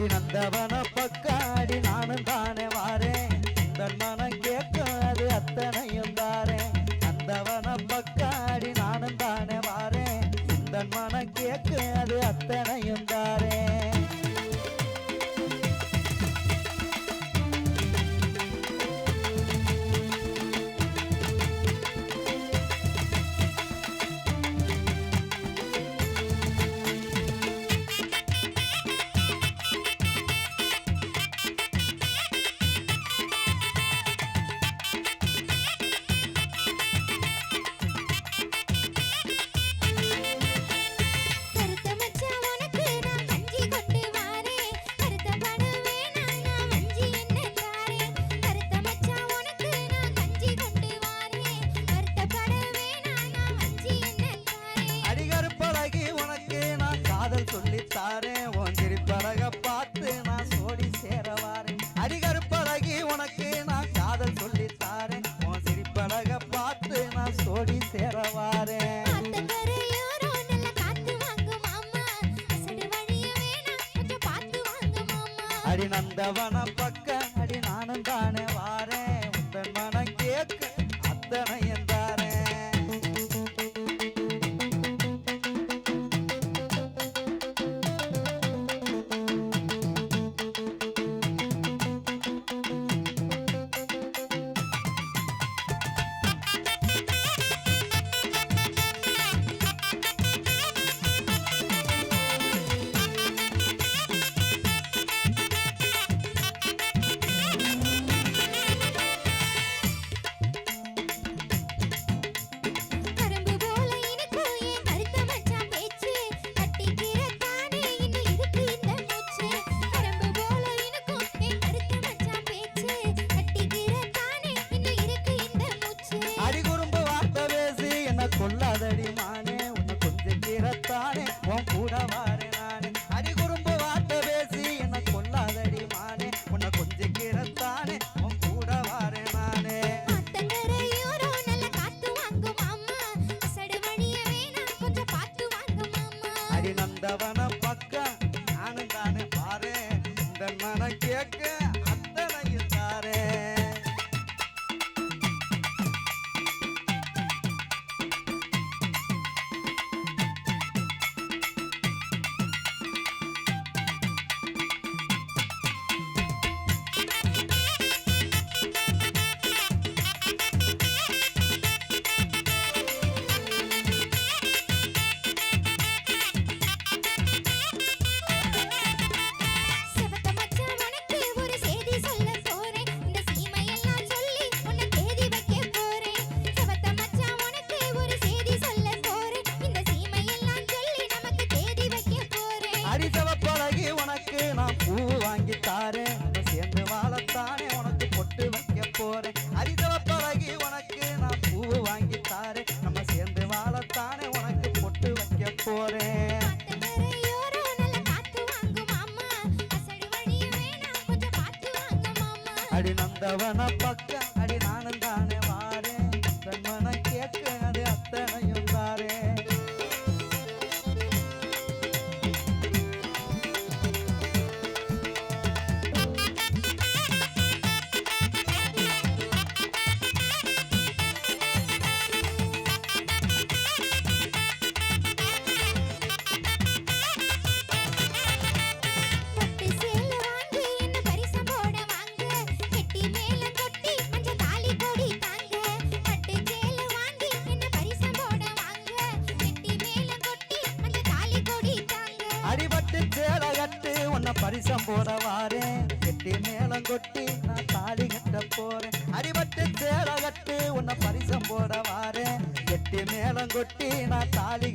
அடி நந்தவன காதல் தாரேன் உன் திருப்பழக பார்த்து நான் சோடி சேரவாரேன் அடிகர் பழகி உனக்கு நான் காதல் சொல்லி தாரேன் உன் சிரிப்பழக பார்த்து நான் சோடி சேரவாரேன் அடி நந்தவன பக்க அடி நானும் தானே வாரேன் உந்தன் கொல்லாதடி மானே உன்னை கொஞ்சம் கீரத்தானே உன் கூட வாரேன் நானே. அடி குறும்பு வார்த்தை பேசி என்ன கொல்லாதடி மானே உன்னை கொஞ்சம் கீரத்தானே உன் கூட வாரேன் நானே. அடி நந்தவன பக்கம் நானும் தானே பாரு. இந்த மனம் கேட்க அரிசவ பழகி உனக்கு நான் பூ வாங்கி தாரேன். சேர்ந்து வாழத்தானே உனக்கு பொட்டு வைக்க போறேன். அரிசவ பழகி உனக்கு நான் பூ வாங்கி தாரேன். நம்ம சேர்ந்து வாழத்தானே உனக்கு பொட்டு வைக்க போறேன். அடி நந்தவன பக்கம் அடி நானும் தானே வாரேன். தன் மனம் கேட்க அது அத்தனை அடிபட்டு சேலை கட்டு உன்னை பரிசம் போட வாரேன். கெட்டி மேலம் கொட்டி நான் தாலி கட்ட போறேன். அடிபட்டு சேலை கட்டு உன்னை பரிசம் போட வாரேன். கெட்டி மேளம் கொட்டி நான் தாலி